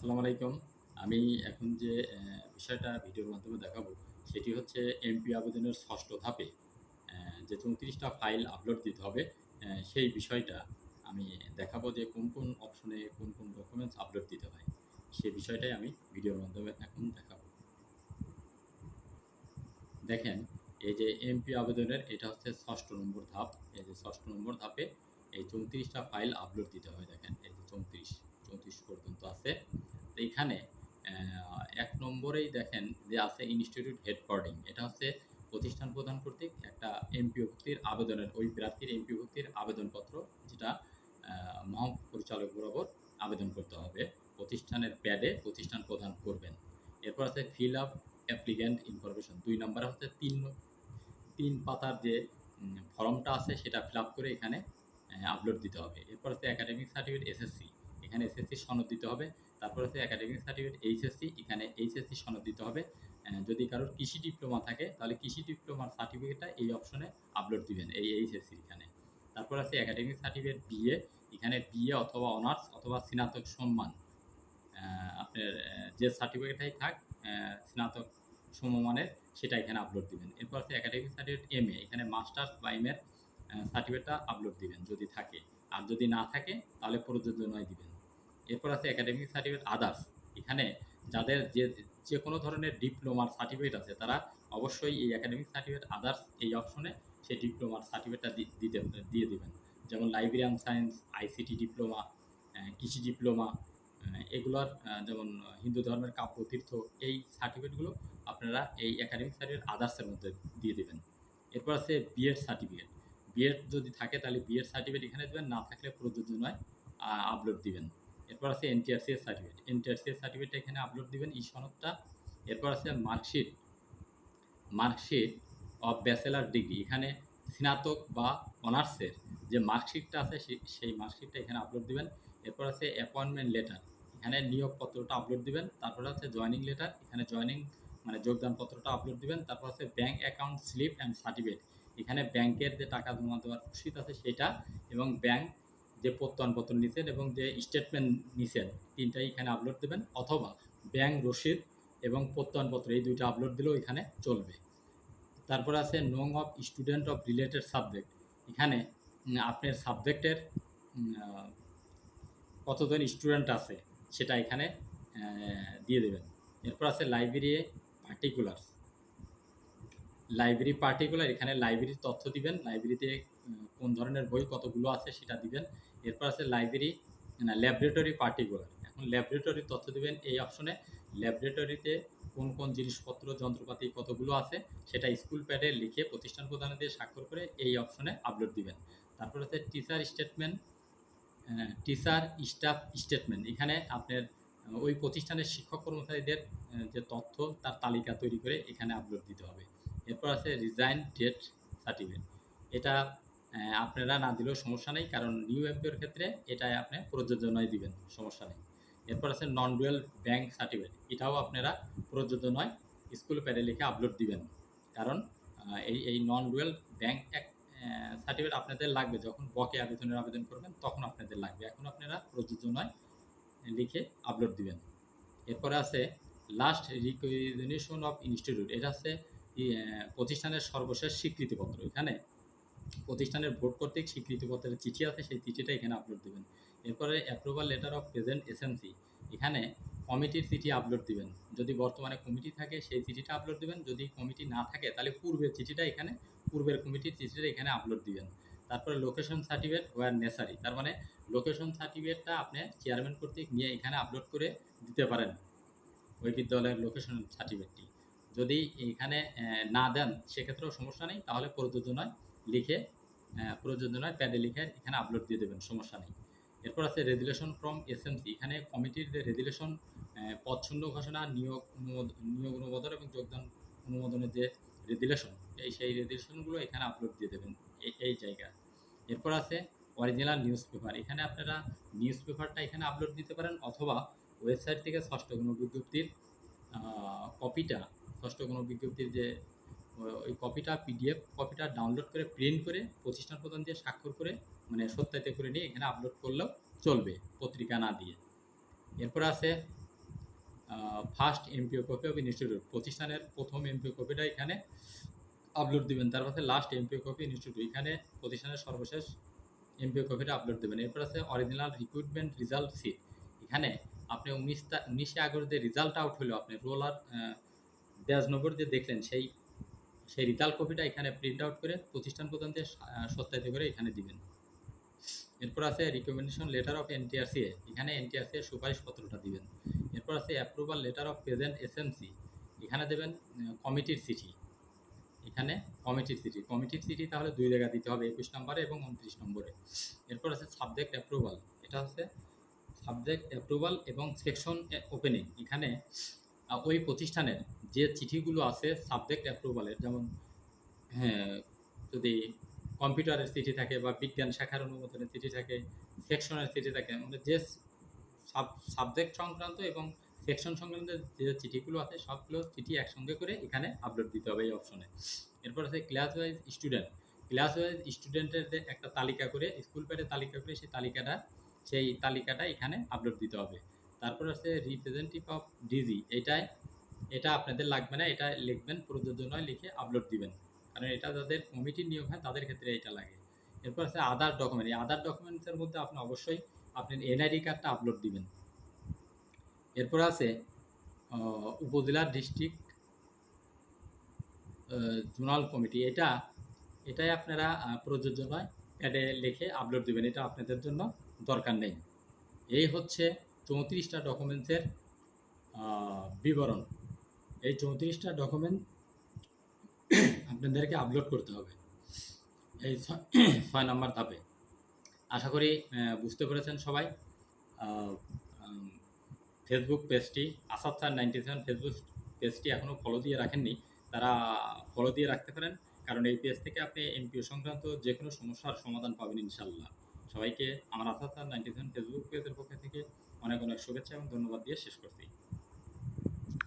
আসসালামু আলাইকুম। আমি এখন যে বিষয়টা ভিডিওর মাধ্যমে দেখাবো, সেটি হচ্ছে এমপি আবেদনের ষষ্ঠ ধাপে যে চৌত্রিশটা ফাইল আপলোড দিতে হবে সেই বিষয়টা আমি দেখাবো যে কোন কোন অপশনে কোন কোন ডকুমেন্টস আপলোড দিতে হয়। সেই বিষয়টাই আমি ভিডিওর মাধ্যমে এখন দেখাবো। দেখেন, এই যে এমপি আবেদনের, এটা হচ্ছে ষষ্ঠ নম্বর ধাপ। এই যে ষষ্ঠ নম্বর ধাপে এই চৌত্রিশটা ফাইল আপলোড দিতে হয়, দেখেন, এই যে চৌত্রিশ চৌত্রিশ পর্যন্ত আছে। আহ, এক নম্বরেই দেখেন যে আছে ইনস্টিটিউট হেডকোয়ার্ডিং এটা হচ্ছে প্রতিষ্ঠান প্রদান কর্তৃক একটা এমপি ভুক্তির আবেদনের ওই প্রার্থীর এমপি ভুক্তির আবেদনপত্র যেটা আহ, মহাপরিচালক বরাবর আবেদন করতে হবে। প্রতিষ্ঠানের প্যাডে প্রতিষ্ঠান প্রদান করবেন। এরপর আছে ফিল আপ অ্যাপ্লিক্যান্ট ইনফরমেশন। দুই নম্বরে হচ্ছে তিন তিন পাতার যে ফর্মটা আছে সেটা ফিল আপ করে এখানে আপলোড দিতে হবে। এরপর আছে একাডেমিক সার্টিফিকেট এসএসসি। এখানে এসএসসি সনদ দিতে হবে। তারপর আছে একাডেমিক সার্টিফিকেট এইচএসসি, এখানে এইচএসসি সনদ দিতে হবে। যদি কারোর কৃষি ডিপ্লোমা থাকে, তাহলে কৃষি ডিপ্লোমার সার্টিফিকেটটা এই অপশনে আপলোড দিবেন, এই এইচএসসি এখানে। তারপর আছে একাডেমিক সার্টিফিকেট বিএ এখানে বিএ অথবা অনার্স অথবা স্নাতক সম্মান। আপনার যে সার্টিফিকেটটাই থাক স্নাতক সমমানের, সেটা এখানে আপলোড দিবেন। এরপর আছে একাডেমিক সার্টিফিকেট এম এ এখানে মাস্টার্স বা এম এর সার্টিফিকেটটা আপলোড দিবেন যদি থাকে। আর যদি না থাকে, তাহলে প্রযোজ্য নয় দিবেন। এরপর আছে একাডেমিক সার্টিফিকেট আদার্স এখানে যাদের যে যে কোনো ধরনের ডিপ্লোমার সার্টিফিকেট আছে, তারা অবশ্যই এই একাডেমিক সার্টিফিকেট আদার্স এই অপশনে সেই ডিপ্লোমার সার্টিফিকেটটা দিতে, দিয়ে দিবেন। যেমন লাইব্রেরিয়ান সায়েন্স আইসিটি ডিপ্লোমা কৃষি ডিপ্লোমা এগুলোর যেমন হিন্দু ধর্মের কাব্যতীর্থ এই সার্টিফিকেটগুলো আপনারা এই একাডেমিক সার্টিফিকেট আদার্সের মধ্যে দিয়ে দেবেন। এরপর আছে বিএড সার্টিফিকেট বিএড যদি থাকে, তাহলে বিএড সার্টিফিকেট এখানে দেবেন, না থাকলে প্রযোজ্য নয় আপলোড দিবেন। এরপর আছে এনটিআরসিএস সার্টিফিকেট এনটিআরসিএস সার্টিফিকেট এখানে আপলোড দিবেন এই সনদটা। এরপর আছে marksheet. Marksheet of bachelor degree এখানে স্নাতক বা অনার্সের যে মার্কশিটটা আছে সেই মার্কশিটটা এখানে আপলোড দিবেন। এরপর আছে অ্যাপয়েন্টমেন্ট লেটার এখানে নিয়োগপত্রটা আপলোড দিবেন। তারপর আছে জয়নিং লেটার এখানে জয়নিং মানে যোগদান পত্রটা আপলোড দিবেন। তারপর আছে bank account slip and certificate এখানে ব্যাংকের যে টাকা জমা দেওয়ার রসিদ আছে সেটা এবং ব্যাংক যে প্রত্যয়নপত্র নিছেন এবং যে স্টেটমেন্ট নিছেন, তিনটাই এখানে আপলোড দেবেন অথবা ব্যাংক রসিদ এবং প্রত্যয়নপত্র, এই দুইটা আপলোড দিলেও এখানে চলবে। তারপর আছে নং of student of related subject এখানে আপনার সাবজেক্টের কতজন স্টুডেন্ট আছে সেটা এখানে দিয়ে দেবেন। এরপর আছে লাইব্রেরি পার্টিকুলার্স লাইব্রেরি পার্টিকুলার এখানে লাইব্রেরির তথ্য দিবেন। লাইব্রেরিতে কোন ধরনের বই কতগুলো আছে সেটা দিবেন। এরপর আছে লাইব্রেরি না ল্যাবরেটরি পার্টিকুলার এখন ল্যাবরেটরি তথ্য দেবেন এই অপশনে ল্যাবরেটরিতে কোন কোন জিনিসপত্র, যন্ত্রপাতি কতগুলো আছে, সেটা স্কুল প্যাডে লিখে প্রতিষ্ঠান প্রদানে দিয়ে স্বাক্ষর করে এই অপশনে আপলোড দিবেন। তারপর আছে teacher statement teacher staff statement এখানে আপনার ওই প্রতিষ্ঠানের শিক্ষক কর্মচারীদের যে তথ্য, তার তালিকা তৈরি করে এখানে আপলোড দিতে হবে। এরপর আছে রিজাইন ডেট সার্টিফিকেট এটা আপনারা না দিলেও সমস্যা নেই কারণ নিউ এমপিওর ক্ষেত্রে এটা আপনি প্রযোজ্য নয় দিবেন সমস্যা নেই। এরপর আছে নন ডুয়েল ব্যাংক সার্টিফিকেট এটাও আপনারা প্রযোজ্য নয় স্কুল প্যাডে লিখে আপলোড দিবেন। কারণ এই এই নন ডুয়েল ব্যাংক সার্টিফিকেট আপনাদের লাগবে যখন বকে আবেদনের আবেদন করবেন তখন আপনাদের লাগবে। এখন আপনারা প্রযোজ্য নয় লিখে আপলোড দিবেন। এরপরে আছে লাস্ট রিকগনিশন অফ ইনস্টিটিউট এটা আহ, প্রতিষ্ঠানের সর্বশেষ স্বীকৃতিপত্র এখানে প্রতিষ্ঠানের বোর্ড কর্তৃক স্বীকৃতিপত্রের চিঠি আছে, সেই চিঠিটা এখানে আপলোড দিবেন। এরপরে approval letter of present SMC এখানে কমিটির চিঠি আপলোড দিবেন। যদি বর্তমানে কমিটি থাকে, সেই চিঠিটা আপলোড দিবেন। যদি কমিটি না থাকে, তাহলে পূর্বের চিঠিটা এখানে, পূর্বের কমিটির চিঠিটা এখানে আপলোড দিবেন। তারপরে লোকেশন সার্টিফিকেট ওয়ার নেসারি তার মানে লোকেশন সার্টিফিকেটটা আপনি চেয়ারম্যান কর্তৃক নিয়ে এখানে আপলোড করে দিতে পারেন, ওই বিদ্যালয়ের লোকেশন সার্টিফিকেটটি যদি এখানে না দেন, সেক্ষেত্রেও সমস্যা নেই, তাহলে প্রযোজ্য নয়। লিখে আহ, প্রযোজ্য প্যাডে লিখে এখানে আপলোড দিয়ে দেবেন সমস্যা নেই। এরপর আছে রেজুলেশন ফ্রম এসএমসি এখানে কমিটির যে রেজুলেশন পছন্দ ঘোষণা নিয়োগ নিয়োগ অনুমোদন এবং যোগদান অনুমোদনের যে রেজুলেশন এই সেই রেজুলেশনগুলো এখানে আপলোড দিয়ে দেবেন এই জায়গায় এরপর আছে অরিজিনাল নিউজ পেপার এখানে আপনারা নিউজ পেপারটা এখানে আপলোড দিতে পারেন অথবা ওয়েবসাইট থেকে ষষ্ঠ কোনো বিজ্ঞপ্তির কপিটা ষষ্ঠ কোনো বিজ্ঞপ্তির যে ওই কপিটা পিডিএফ কপিটা ডাউনলোড করে প্রিন্ট করে প্রতিষ্ঠান প্রধান দিয়ে স্বাক্ষর করে মানে সত্যায়িত করে নিয়ে এখানে আপলোড করলেও চলবে পত্রিকা না দিয়ে। এরপর আছে first MPO copy of institute প্রতিষ্ঠানের প্রথম এমপিও কপিটা এখানে আপলোড দিবেন। তারপর লাস্ট এমপিও কপি ইনস্টিটিউট এখানে প্রতিষ্ঠানের সর্বশেষ এমপিও কপিটা আপলোড দেবেন। এরপর আছে অরিজিনাল রিক্রুটমেন্ট রেজাল্ট সিট এখানে আপনি উনিশ উনিশে আগস্ট যে রেজাল্ট আউট হলো, আপনি রোল আর ব্যাজ নম্বর যে দেখলেন, সেই সেই রেজাল্ট কপিটা এখানে প্রিন্ট আউট করে প্রতিষ্ঠান প্রধান দিয়ে আহ, সত্যায়িত করে এখানে দিবেন। এরপর আছে রিকমেন্ডেশন লেটার অফ এনটিআরসি এখানে এনটিআরসি এর সুপারিশ পত্রটা দিবেন। এরপর আছে approval letter of present SMC এখানে দেবেন কমিটির চিঠি। এখানে কমিটির চিঠি। কমিটির চিঠি তাহলে দুই জায়গা দিতে হবে একুশ নম্বরে এবং উনত্রিশ নম্বরে। এরপর আছে সাবজেক্ট অ্যাপ্রুভাল এটা হচ্ছে সাবজেক্ট অ্যাপ্রুভাল এবং সেকশন ওপেনিং এখানে ওই প্রতিষ্ঠানের যে চিঠিগুলো আছে সাবজেক্ট অ্যাপ্রুভালের যেমন হ্যাঁ যদি কম্পিউটারের চিঠি থাকে বা বিজ্ঞান শাখার অনুমোদনের চিঠি থাকে, সেকশনের চিঠি থাকে মানে যে সাব সাবজেক্ট সংক্রান্ত এবং সেকশন সংক্রান্ত যে চিঠিগুলো আছে, সবগুলো চিঠি একসঙ্গে করে এখানে আপলোড দিতে হবে এই অপশনে এরপর আছে class wise student class wise স্টুডেন্টের যে একটা তালিকা করে স্কুল প্যাডে তালিকা করে, সেই তালিকাটা সেই তালিকাটা এখানে আপলোড দিতে হবে। তারপর আছে রিপ্রেজেন্টেটিভ অফ ডিজি এটাই, এটা আপনাদের লাগবে না, এটা লিখবেন, প্রযোজ্য নয়, লিখে আপলোড দিবেন। কারণ এটা যাদের কমিটির নিয়োগ হয়, তাদের ক্ষেত্রে এটা লাগে। এরপর আছে আদার ডকুমেন্ট এই আদার ডকুমেন্টসের মধ্যে আপনি অবশ্যই আপনি এনআইডি কার্ডটা আপলোড দিবেন। এরপর আছে উপজেলা ডিস্ট্রিক্ট জোনাল কমিটি এটা, এটাই আপনারা প্রযোজ্য নয় প্যাডে লিখে আপলোড দিবেন। এটা আপনাদের জন্য দরকার নেই। এই হচ্ছে চৌত্রিশটা ডকুমেন্টসের বিবরণ। এই চৌত্রিশটা ডকুমেন্ট আপনাদেরকে আপলোড করতে হবে। এই ছয় নম্বর ধাপে। আশা করি বুঝতে পেরেছেন সবাই। ফেসবুক পেজটি Asad sir ninety seven Facebook পেজটি এখনও ফলো দিয়ে রাখেননি। তারা ফলো দিয়ে রাখতে পারেন। কারণ এই পেজ থেকে আপনি এমপিও সংক্রান্ত যে কোনো সমস্যার সমাধান পাবেন ইনশাল্লাহ সবাইকে, আমার Asad sir ninety seven Facebook পেজের পক্ষ থেকে অনেক অনেক শুভেচ্ছা এবং ধন্যবাদ দিয়ে শেষ করছি।